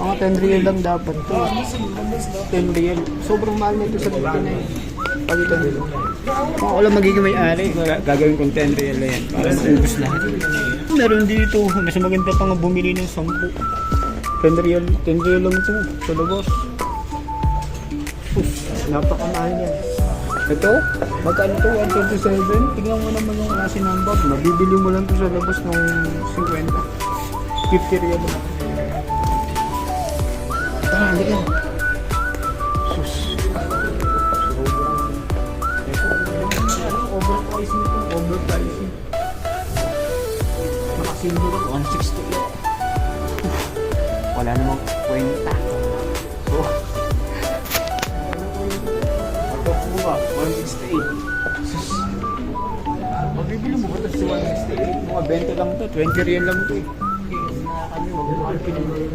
Mga 10 real lang dapat to. 10 real. Sobrang mahal nito sa Pilipinas. Pag 10 real. Kung ako lang magiging may-ari, gagawin kong 10 real na yan. Para maubos lahat. Meron dito. Mas maganda pa nga bumili ng 10. 10 real. 10 real lang ito. Sa labas. Uf, napakamahal yan. Ito, magkano to? 127? Tingnan mo naman yung klase ng bag. Mabibili mo lang to sa labas ng 50. 50 real lang. Halika. Sus. Sobrang... Ito, ano, overpricing ito. Overpricing. Nakasildo lang, 168. Uf, Wala namang kwenta. So, Patok mo ba? 168. Sus. Mabibili mo ba ito sa 168? Mga 20 lang to. 20 real lang to eh. Kaya kami, wag mo pinili.